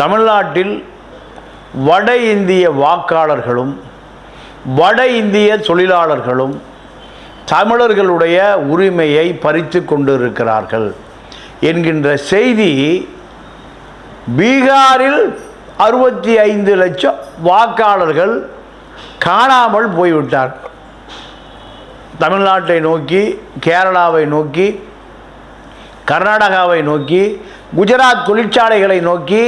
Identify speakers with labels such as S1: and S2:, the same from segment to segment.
S1: தமிழ்நாட்டில் வட இந்திய வாக்காளர்களும் வட இந்திய தொழிலாளர்களும் தமிழர்களுடைய உரிமையை பறித்து கொண்டிருக்கிறார்கள் என்கின்ற செய்தி பீகாரில் அறுபத்தி ஐந்து லட்சம் வாக்காளர்கள் காணாமல் போய்விட்டார். தமிழ்நாட்டை நோக்கி கேரளாவை நோக்கி கர்நாடகாவை நோக்கி குஜராத் தொழிற்சாலைகளை நோக்கி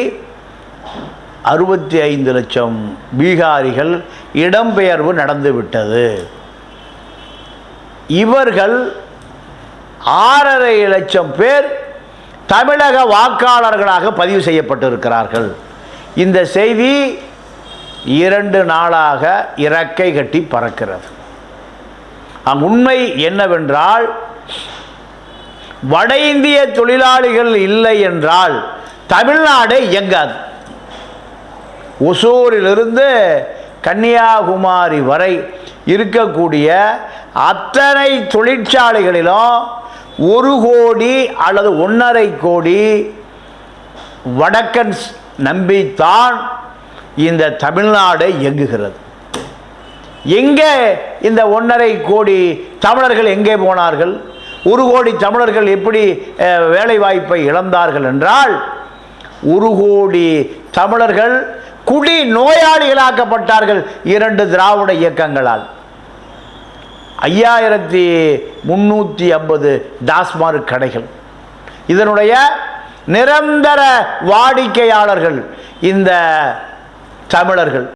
S1: அறுபத்தி ஐந்து லட்சம் பீகாரிகள் இடம்பெயர்வு நடந்துவிட்டது. இவர்கள் ஆறரை லட்சம் பேர் தமிழக வாக்காளர்களாக பதிவு செய்யப்பட்டிருக்கிறார்கள். இந்த செய்தி இரண்டு நாளாக இறக்கை கட்டி பறக்கிறது. அங்கு உண்மை என்னவென்றால் வட இந்திய தொழிலாளிகள் இல்லை என்றால் தமிழ்நாடு இயங்காது. ஒசூரிலிருந்து கன்னியாகுமரி வரை இருக்கக்கூடிய அத்தனை தொழிற்சாலைகளிலும் ஒரு கோடி அல்லது ஒன்றரை கோடி வடக்கன்ஸ் நம்பித்தான் இந்த தமிழ்நாடு இயங்குகிறது. எங்கே இந்த ஒன்றரை கோடி தமிழர்கள் எங்கே போனார்கள்? ஒரு கோடி தமிழர்கள் எப்படி வேலைவாய்ப்பை இழந்தார்கள் என்றால் ஒரு கோடி தமிழர்கள் குடி நோயாளிகளாக்கப்பட்டார்கள் இரண்டு திராவிட இயக்கங்களால். ஐயாயிரத்தி முந்நூற்றி ஐம்பது டாஸ்மார்க் கடைகள். இதனுடைய நிரந்தர வாடிக்கையாளர்கள் இந்த தமிழர்கள்.